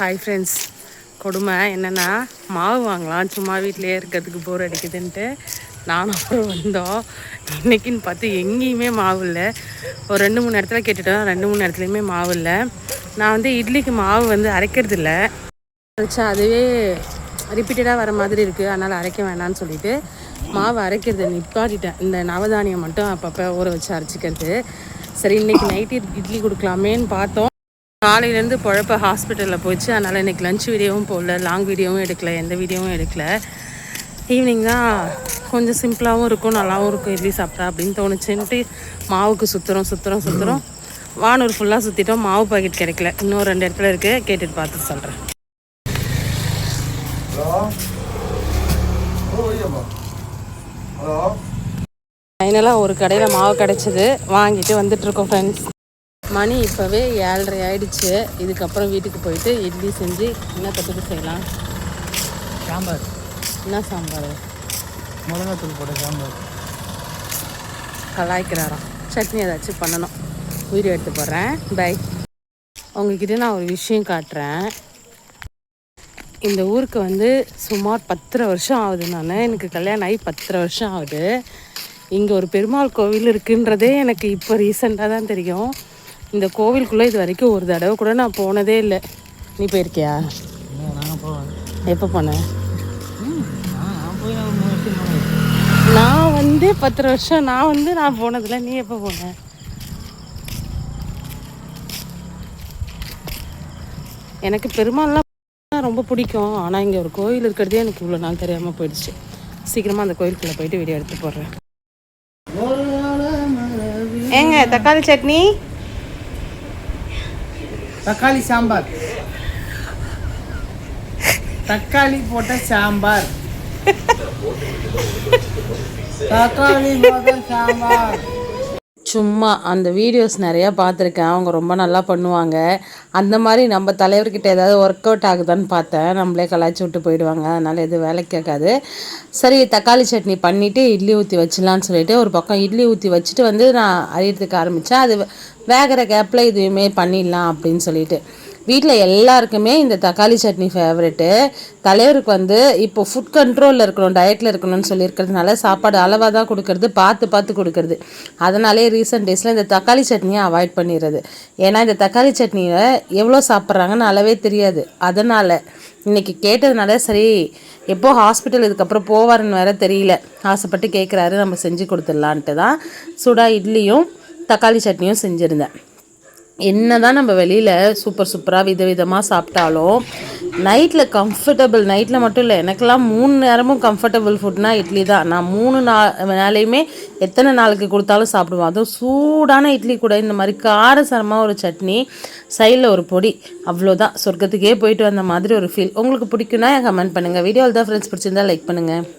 Hi friends கொடுமை என்னென்னா மாவு வாங்கலாம். சும்மா வீட்டிலே இருக்கிறதுக்கு போர் அடிக்குதுன்ட்டு நானும் அப்புறம் வந்தோம். இன்றைக்கின்னு பார்த்து எங்கேயுமே மாவு இல்லை. ஒரு ரெண்டு மூணு இடத்துல கேட்டுட்டோம். ரெண்டு மூணு இடத்துலையுமே மாவு இல்லை. நான் வந்து இட்லிக்கு மாவு வந்து அரைக்கிறது இல்லை. அரைச்சா அதுவே ரிப்பீட்டடாக வர மாதிரி இருக்குது அதனால் அரைக்க வேணான்னு சொல்லிட்டு மாவு அரைக்கிறது நிப்பாட்டிட்டேன். இந்த நவதானியம் மட்டும் அப்பப்போ ஊற வச்சு அரைச்சிக்கிறது. சரி இன்றைக்கி நைட்டு இட்லி கொடுக்கலாமேன்னு பார்த்தோம். காலையிலேருந்து குழப்ப ஹாஸ்பிட்டலில் போச்சு அதனால் இன்றைக்கி லஞ்ச் வீடியோவும் போடல லாங் வீடியோவும் எடுக்கல எந்த வீடியோவும் எடுக்கல. ஈவினிங் தான் கொஞ்சம் சிம்பிளாகவும் இருக்கும் நல்லாவும் இருக்கும். இட்லி சாப்பிட்டா அப்படின்னு தோணுச்சுன்ட்டு மாவுக்கு சுற்றுறோம் சுற்றுறோம் சுற்றுறோம் வானூர் ஃபுல்லாக சுற்றிட்டோம் மாவு பாக்கெட் கிடைக்கல. இன்னும் ரெண்டு இடத்துல இருக்குது கேட்டுட்டு பார்த்து சொல்கிறேன் ஃபைனலாக ஒரு கடையில் மாவு கிடச்சிது. வாங்கிட்டு வந்துட்டுருக்கோம் ஃப்ரெண்ட்ஸ் மணி இப்போவே ஏழரை ஆயிடுச்சு. இதுக்கப்புறம் வீட்டுக்கு போயிட்டு இட்லி செஞ்சு என்ன தொட்டுக்கு செய்யலாம்? சாம்பார். என்ன சாம்பார்? மிளகாத்தூள் போட்ட சாம்பார். கலாய்க்கிறாராம். சட்னி ஏதாச்சும் பண்ணணும். வீடியோ எடுத்து போடுறேன். பை. உங்ககிட்ட நான் ஒரு விஷயம் காட்டுறேன். இந்த ஊருக்கு வந்து சுமார் பத்தரை வருஷம் ஆகுது நான். எனக்கு கல்யாணம் ஆகி பத்தரை வருஷம் ஆகுது. இங்கே ஒரு பெருமாள் கோவில் இருக்குன்றதே எனக்கு இப்போ ரீசெண்டாக தான் தெரியும். இந்த கோவிலுக்குள்ளே இது வரைக்கும் ஒரு தடவை கூட நான் போனதே இல்லை. நீ போயிருக்கியா? எப்போ போனேன் நான் வந்து பத்து வருஷம் நான் வந்து நான் போனதில்ல. நீ எப்போ போன? எனக்கு பெருமாள்லாம் ரொம்ப பிடிக்கும். ஆனால் இங்கே ஒரு கோயில் இருக்கிறதே எனக்கு இவ்வளோ நாள் தெரியாமல் போயிடுச்சு. சீக்கிரமாக அந்த கோயிலுக்குள்ளே போயிட்டு வீடியோ எடுத்து போடுறேன். ஏங்க தக்காளி சட்னி? தக்காளி சாம்பார். தக்காளி போட்ட சாம்பார். தக்காளி போட்ட சாம்பார். சும்மா அந்த வீடியோஸ் நிறையா பார்த்துருக்கேன். அவங்க ரொம்ப நல்லா பண்ணுவாங்க. அந்த மாதிரி நம்ம தலைவர்கிட்ட ஏதாவது ஒர்க் அவுட் ஆகுதான்னு பார்த்தேன் நம்மளே கலாய்ச்சி விட்டு போயிடுவாங்க. அதனால் எதுவும் வேலை கேட்காது. சரி தக்காளி சட்னி பண்ணிவிட்டு இட்லி ஊற்றி வச்சிடலான்னு சொல்லிட்டு ஒரு பக்கம் இட்லி ஊற்றி வச்சுட்டு வந்து நான் அறியறதுக்கு ஆரம்பித்தேன் அது வேகிற கேப்பில் இதுவுமே பண்ணிடலாம் அப்படின்னு சொல்லிட்டு. வீட்டில் எல்லாருக்குமே இந்த தக்காளி சட்னி ஃபேவரெட்டு தலைவருக்கு வந்து இப்போ ஃபுட் கண்ட்ரோலில் இருக்கணும் டயட்டில் இருக்கணும்னு சொல்லியிருக்கிறதுனால சாப்பாடு அளவாக தான் கொடுக்கறது பார்த்து பார்த்து கொடுக்கறது. அதனாலே ரீசெண்ட் டேஸில் இந்த தக்காளி சட்னியை அவாய்ட் பண்ணிடுறது. ஏன்னா இந்த தக்காளி சட்னியை எவ்வளோ சாப்பிட்றாங்கன்னு அளவே தெரியாது. அதனால் இன்றைக்கி கேட்டதுனால சரி எப்போ ஹாஸ்பிட்டல் இதுக்கப்புறம் போவாருன்னு வேற தெரியல. ஆசைப்பட்டு கேட்குறாரு நம்ம செஞ்சு கொடுத்துடலான்ட்டு தான். சுடா இட்லியும் தக்காளி சட்னியும் செஞ்சுருந்தேன். என்ன தான் நம்ம வெளியில் சூப்பர் சூப்பராக விதவிதமாக சாப்பிட்டாலும் நைட்டில் கம்ஃபர்டபுள் நைட்டில் மட்டும் இல்லை எனக்கெல்லாம் மூணு நேரமும் கம்ஃபர்டபுள் ஃபுட்னா இட்லி தான். நான் மூணு நாள் வேலையுமே எத்தனை நாளுக்கு கொடுத்தாலும் சாப்பிடுவோம் அதுவும் சூடான இட்லி கூட இந்த மாதிரி காரசரமாக ஒரு சட்னி சைடில் ஒரு பொடி அவ்வளோதான் சொர்க்கத்துக்கே போயிட்டு வந்த மாதிரி ஒரு ஃபீல் உங்களுக்கு பிடிக்குன்னா கமெண்ட் பண்ணுங்கள் வீடியோவில் தான் ஃப்ரெண்ட்ஸ் பிடிச்சிருந்தா லைக் பண்ணுங்கள்